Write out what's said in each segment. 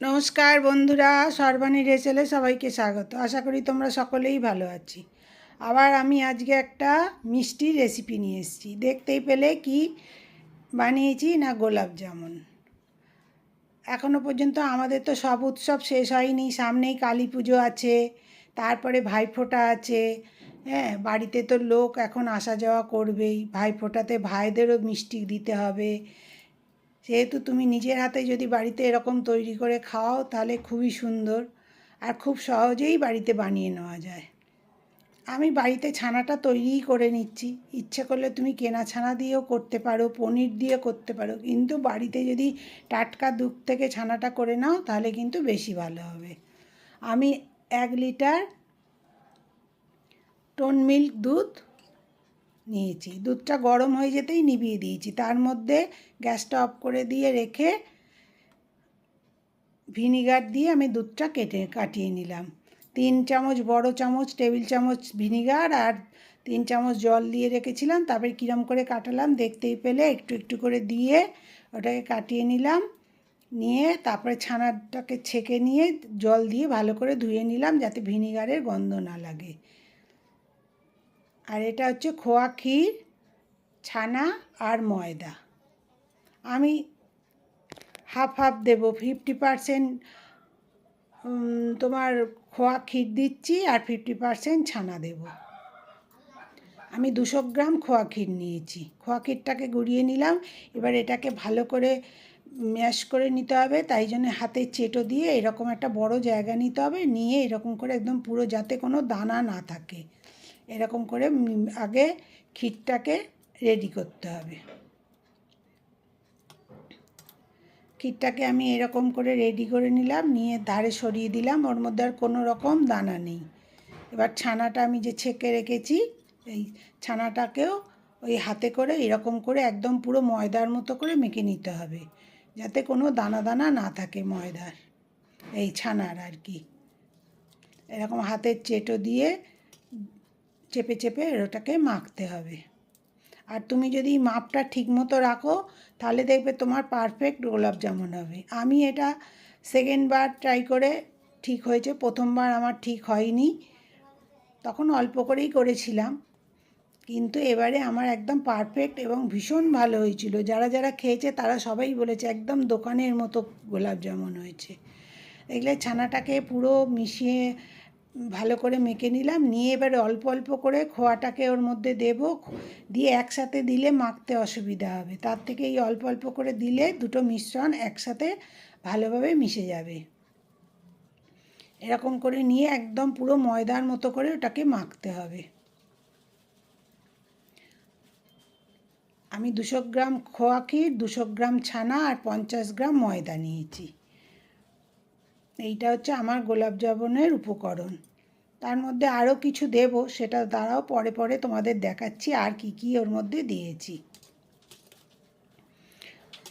নমস্কার বন্ধুরা, সর্বাণী রেচেলে সবাইকে স্বাগত। আশা করি তোমরা সকলেই ভালো আছি। আবার আমি আজকে একটা মিষ্টির রেসিপি নিয়ে এসেছি। দেখতেই পেলে কি বানিয়েছি না গোলাপ জামুন। এখনও পর্যন্ত আমাদের তো সব উৎসব শেষ হয়নি। সামনেই কালী পুজো আছে, তারপরে ভাইফোঁটা আছে। হ্যাঁ বাড়িতে তো লোক এখন আসা যাওয়া করবেই। ভাইফোঁটাতে ভাইদেরও মিষ্টি দিতে হবে। যেহেতু তুমি নিজের হাতে যদি বাড়িতে এরকম তৈরি করে খাওয়াও, তাহলে খুবই সুন্দর আর খুব সহজেই বাড়িতে বানিয়ে নেওয়া যায়। আমি বাড়িতে ছানাটা তৈরিই করে নিচ্ছি। ইচ্ছে করলে তুমি কেনা ছানা দিয়েও করতে পারো, পনির দিয়ে করতে পারো। কিন্তু বাড়িতে যদি টাটকা দুধ থেকে ছানাটা করে নাও, তাহলে কিন্তু বেশি ভালো হবে। আমি এক লিটার টোন মিল্ক দুধ নিয়েছি। দুধটা গরম হয়ে যেতেই নিভিয়ে দিয়েছি। তার মধ্যে গ্যাসটা অফ করে দিয়ে রেখে ভিনিগার দিয়ে আমি দুধটা কেটে কাটিয়ে নিলাম। তিন চামচ বড় চামচ, টেবিল চামচ ভিনিগার আর তিন চামচ জল দিয়ে রেখেছিলাম। তারপরে কীরম করে কাটালাম দেখতেই পেলে একটু একটু করে দিয়ে ওটাকে কাটিয়ে নিলাম। নিয়ে তারপরে ছানাটাকে ছেঁকে নিয়ে জল দিয়ে ভালো করে ধুয়ে নিলাম যাতে ভিনিগারের গন্ধ না লাগে। আর এটা হচ্ছে খোয়া ক্ষীর, ছানা আর ময়দা। আমি হাফ হাফ দেবো ফিফটি পারসেন্ট তোমার খোয়া ক্ষীর দিচ্ছি আর ফিফটি পারসেন্ট ছানা দেব। আমি দুশো গ্রাম খোয়া ক্ষীর নিয়েছি। খোয়া ক্ষীরটাকে গুঁড়িয়ে নিলাম। এবার এটাকে ভালো করে ম্যাশ করে নিতে হবে। তাই জন্য হাতে চেটো দিয়ে এরকম একটা বড় জায়গা নিতে হবে। নিয়ে এরকম করে একদম পুরো যাতে কোনো দানা না থাকে। এরকম করে আগে ক্ষীরটাকে রেডি করতে হবে। ক্ষীরটাকে আমি এরকম করে রেডি করে নিলাম, নিয়ে ধারে সরিয়ে দিলাম, ওর মধ্যে আর কোনো রকম দানা নেই। এবার ছানাটা আমি যে ছেঁকে রেখেছি, এই ছানাটাকেও ওই হাতে করে এরকম করে একদম পুরো ময়দার মতো করে মেখে নিতে হবে, যাতে কোনো দানা দানা না থাকে ময়দার, এই ছানার আর কি। এরকম হাতের চেটো দিয়ে চেপে চেপে ওটাকে মাখতে হবে। আর তুমি যদি মাপটা ঠিক মতো রাখো, তাহলে দেখবে তোমার পারফেক্ট গোলাপ জামুন হবে। আমি এটা সেকেন্ডবার ট্রাই করে ঠিক হয়েছে, প্রথমবার আমার ঠিক হয়নি। তখন অল্প করেই করেছিলাম। কিন্তু এবারে আমার একদম পারফেক্ট এবং ভীষণ ভালো হয়েছিল। যারা যারা খেয়েছে, তারা সবাই বলেছে, একদম দোকানের মতো গোলাপ জামুন হয়েছে। দেখলে ছানাটাকে পুরো মিশিয়ে ভালো করে মেখে নিলাম। নিয়ে এবার অল্প অল্প করে খোয়াটাকে ওর মধ্যে দেব। দিয়ে একসাথে দিলে মাখতে অসুবিধা হবে। তার থেকে এই অল্প অল্প করে দিলে দুটো মিশ্রণ একসাথে ভালোভাবে মিশে যাবে। এরকম করে নিয়ে একদম পুরো ময়দার মতো করে ওটাকে মাখতে হবে। আমি দুশো গ্রাম খোয়া ক্ষীর, দুশো গ্রাম ছানা আর পঞ্চাশ গ্রাম ময়দা নিয়েছি। এইটা হচ্ছে আমার গোলাপ জামুনের উপকরণ। তার মধ্যে আরও কিছু দেব, সেটা দ্বারাও পরে পরে তোমাদের দেখাচ্ছি আর কি কি ওর মধ্যে দিয়েছি।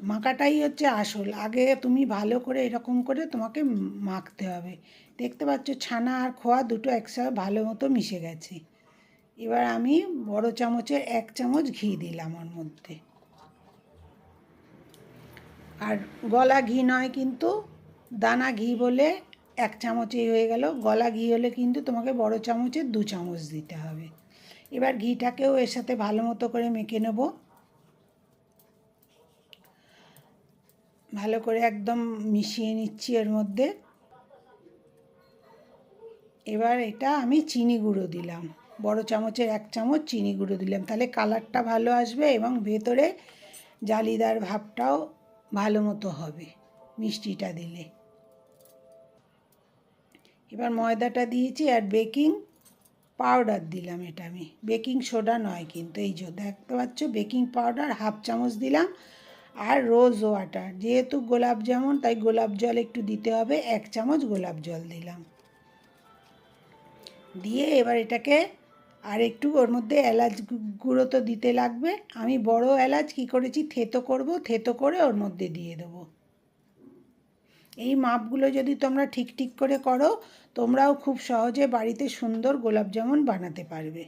মাখাটাই হচ্ছে আসল। আগে তুমি ভালো করে এরকম করে তোমাকে মাখতে হবে। দেখতে পাচ্ছ ছানা আর খোয়া দুটো একসাথে ভালো মতো মিশে গেছে। এবার আমি বড় চামচের এক চামচ ঘি দিলাম ওর মধ্যে। আর গলা ঘি নয় কিন্তু দানা ঘি বলে এক চামচেই হয়ে গেল। গলা ঘি হলে কিন্তু তোমাকে বড় চামচের দু চামচ দিতে হবে। এবার ঘিটাকেও এর সাথে ভালো মতো করে মেখে নেব। ভালো করে একদম মিশিয়ে নিচ্ছি এর মধ্যে। এবার এটা আমি চিনি গুঁড়ো দিলাম। বড় চামচের এক চামচ চিনি গুঁড়ো দিলাম। তাহলে কালারটা ভালো আসবে এবং ভেতরে জালিদার ভাবটাও ভালো মতো হবে মিষ্টিটা দিলে। এবার ময়দাটা দিয়েছি আর বেকিং পাউডার দিলাম এটা আমি। বেকিং সোডা নয় কিন্তু এই যে দেখতে পাচ্ছ, বেকিং পাউডার হাফ চামচ দিলাম আর রোজ ওয়াটার। যেহেতু গোলাপ জামুন, তাই গোলাপ জল একটু দিতে হবে, এক চামচ গোলাপ জল দিলাম। দিয়ে এবার এটাকে আর একটু ওর মধ্যে এলাচ গুঁড়ো তো দিতে লাগবে। আমি বড় এলাচ কী করেছি, থেতো করব, থেতো করে ওর মধ্যে দিয়ে দেবো। এই মাপগুলো যদি তোমরা ঠিক ঠিক করে করো, তোমরাও খুব সহজে বাড়িতে সুন্দর গোলাপ জামুন বানাতে পারবে।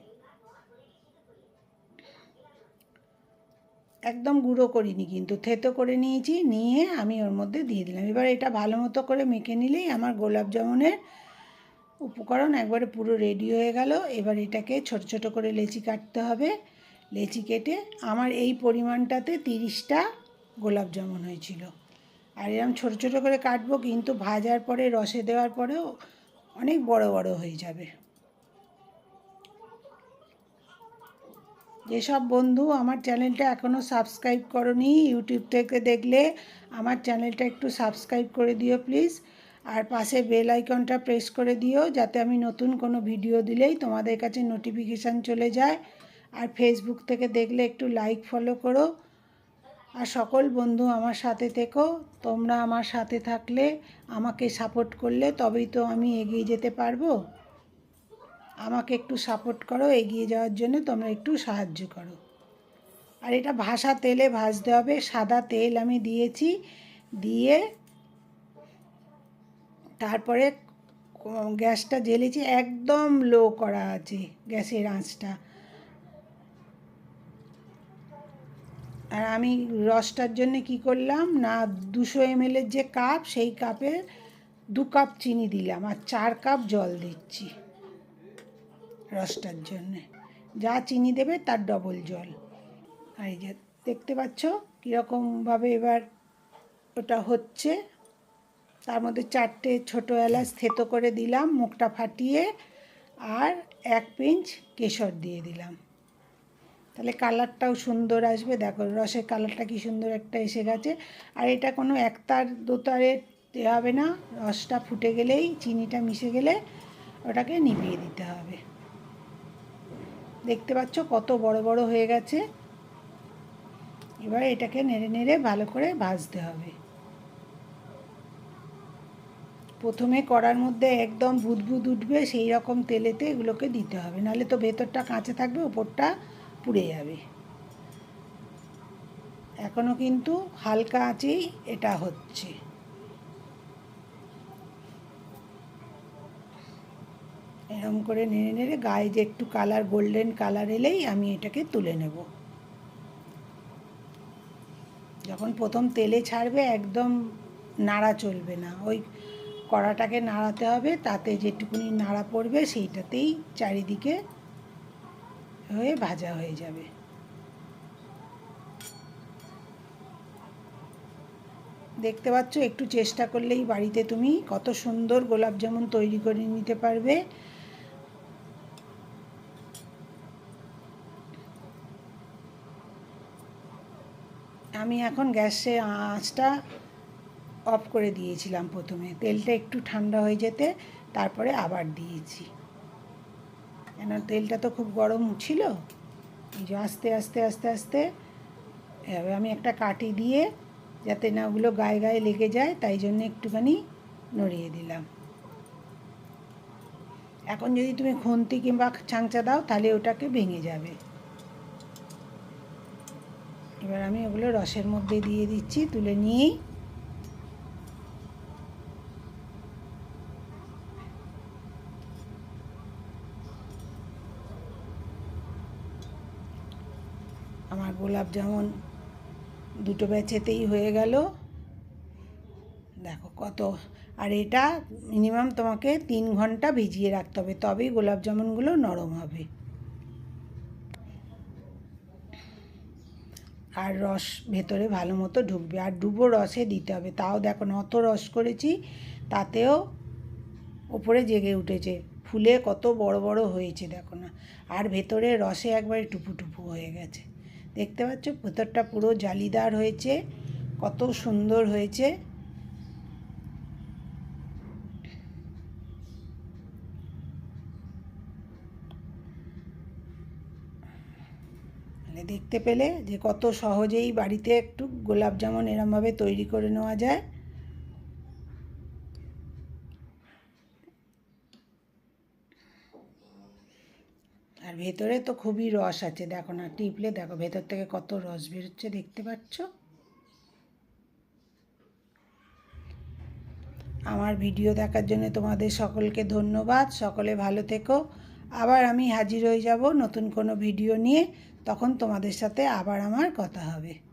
একদম গুঁড়ো করিনি কিন্তু, থেতো করে নিয়েছি, নিয়ে আমি ওর মধ্যে দিয়ে দিলাম। এবার এটা ভালো মতো করে মেখে নিলেই আমার গোলাপ জামুনের উপকরণ একবারে পুরো রেডি হয়ে গেল। এবার এটাকে ছোট ছোট করে লেচি কাটতে হবে। লেচি কেটে আমার এই পরিমাণটাতে তিরিশটা গোলাপ জামুন হয়েছিল। আর এরকম ছোটো ছোটো করে কাটবো কিন্তু ভাজার পরে, রসে দেওয়ার পরেও অনেক বড় বড় হয়ে যাবে। যেসব বন্ধু আমার চ্যানেলটা এখনও সাবস্ক্রাইব করনি, ইউটিউব থেকে দেখলে আমার চ্যানেলটা একটু সাবস্ক্রাইব করে দিও প্লিজ। আর পাশে বেল আইকনটা প্রেস করে দিও যাতে আমি নতুন কোনো ভিডিও দিলেই তোমাদের কাছে নোটিফিকেশান চলে যায়। আর ফেসবুক থেকে দেখলে একটু লাইক ফলো করো। আর সকল বন্ধু আমার সাথে থেকো। তোমরা আমার সাথে থাকলে, আমাকে সাপোর্ট করলে তবেই তো আমি এগিয়ে যেতে পারব। আমাকে একটু সাপোর্ট করো, এগিয়ে যাওয়ার জন্য তোমরা একটু সাহায্য করো। আর এটা ভাসা তেলে ভাজতে হবে। সাদা তেল আমি দিয়েছি। দিয়ে তারপরে গ্যাসটা জ্বেলেছি। একদম লো করা আছে গ্যাসের আঁচটা। আর আমি রসটার জন্য কি করলাম? না, দুশো এমএলের যে কাপ সেই কাপে দু কাপ চিনি দিলাম আর চার কাপ জল দিচ্ছি রসটার জন্যে। যা চিনি দেবে তার ডবল জল। আর যে দেখতে পাচ্ছ কীরকমভাবে এবার ওটা হচ্ছে। তার মধ্যে চারটে ছোটো এলাচ থেতো করে দিলাম, মুখটা ফাটিয়ে আর এক পিঞ্চ কেশর দিয়ে দিলাম। তাহলে কালারটাও সুন্দর আসবে। দেখো রসের কালারটা কি সুন্দর একটা এসে গেছে। আর এটা কোনো একতার দোতারে এ হবে না। রসটা ফুটে গেলেই, চিনিটা মিশে গেলে ওটাকে নিভিয়ে দিতে হবে। দেখতে পাচ্ছ কত বড় বড় হয়ে গেছে। এবার এটাকে নেড়ে নেড়ে ভালো করে ভাজতে হবে। প্রথমে কড়ার মধ্যে একদম বুদবুদ উঠবে, সেই রকম তেলেতে এগুলোকে দিতে হবে। নাহলে তো ভেতরটা কাঁচা থাকবে, ওপরটা পুড়ে যাবে। এখনও কিন্তু হালকা আঁচেই এটা হচ্ছে। এরম করে নেড়ে নেড়ে গায়ে যে একটু কালার গোল্ডেন কালার এলেই আমি এটাকে তুলে নেব। যখন প্রথম তেলে ছাড়বে একদম নাড়া চলবে না। ওই কড়াটাকে নাড়াতে হবে, তাতে যেটুকুনি নাড়া পড়বে সেইটাতেই চারিদিকে হয়ে ভাজা হয়ে যাবে। দেখতে পাচ্ছ, একটু চেষ্টা করলেই বাড়িতে তুমি কত সুন্দর গোলাপ জামুন তৈরি করে নিতে পারবে। আমি এখন গ্যাসে আঁচটা অফ করে দিয়েছিলাম প্রথমে। তেলটা একটু ঠান্ডা হয়ে যেতে, তারপরে আবার দিয়েছি। কেন তেলটা তো খুব গরম ছিল? এই যে আস্তে আস্তে আস্তে আস্তে, এভাবে আমি একটা কাটি দিয়ে যাতে না ওগুলো গায়ে গায়ে লেগে যায়, তাই জন্য একটুখানি নড়িয়ে দিলাম। এখন যদি তুমি খুন্তি কিংবা চাংচা দাও, তাহলে ওটাকে ভেঙে যাবে। এবার আমি ওগুলো রসের মধ্যে দিয়ে দিচ্ছি, তুলে নিয়েই আমার গোলাপ জামুন দুটো ব্যাচেতেই হয়ে গেল। দেখো কত, আর এটা মিনিমাম তোমাকে তিন ঘণ্টা ভিজিয়ে রাখতে হবে, তবেই গোলাপ জামুনগুলো নরম হবে। আর রস ভেতরে ভালো মতো ঢুকবে, আর ডুবো রসে দিতে হবে। তাও দেখো না, অত রস করেছি, তাতেও ওপরে জেগে উঠেছে, ফুলে কত বড় বড় হয়েছে দেখো না। আর ভেতরে রসে একবারে টুপু টুপু হয়ে গেছে। দেখতে পাচ্ছ? ভেতরটা পুরো জালিদার হয়েছে। কত সুন্দর হয়েছে। মানে দেখতে পেলে যে কত সহজেই বাড়িতে একটু গোলাপ জামুন এরমভাবে তৈরি করে নেওয়া যায়। আর ভেতরে তো খুবই রস আছে। দেখো না, টিপলে দেখো, ভেতর থেকে কত রস বেরোচ্ছে দেখতে পাচ্ছ? আমার ভিডিও দেখার জন্য তোমাদের সকলকে ধন্যবাদ। সকলে ভালো থেকো। আবার আমি হাজির হয়ে যাব নতুন কোনো ভিডিও নিয়ে। তখন তোমাদের সাথে আবার আমার কথা হবে।